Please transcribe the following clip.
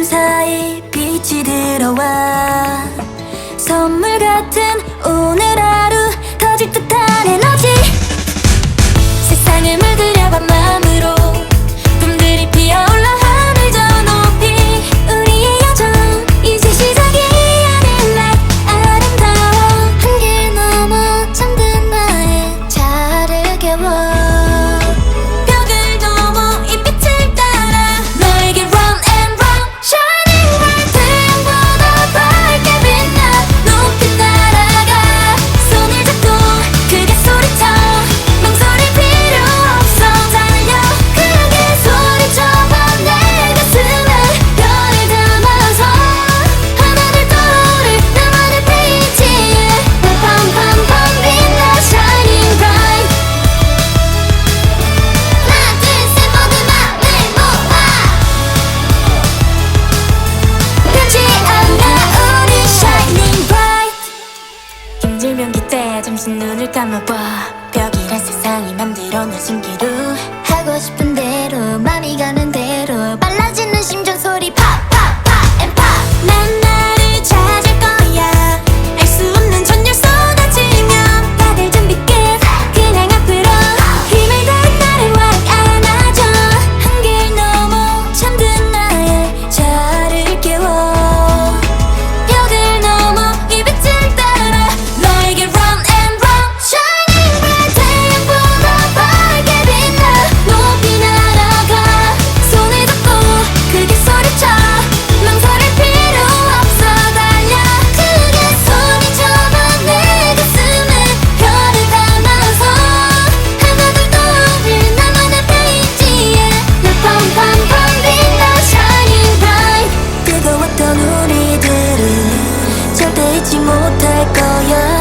틈 사이 빛이 들어와 선물 같은 오늘 하루 질명기 때 잠시 눈을 감아봐. 벽이란 세상이 만들어낸 신기루. 하고 싶은 잊지 못할 거야.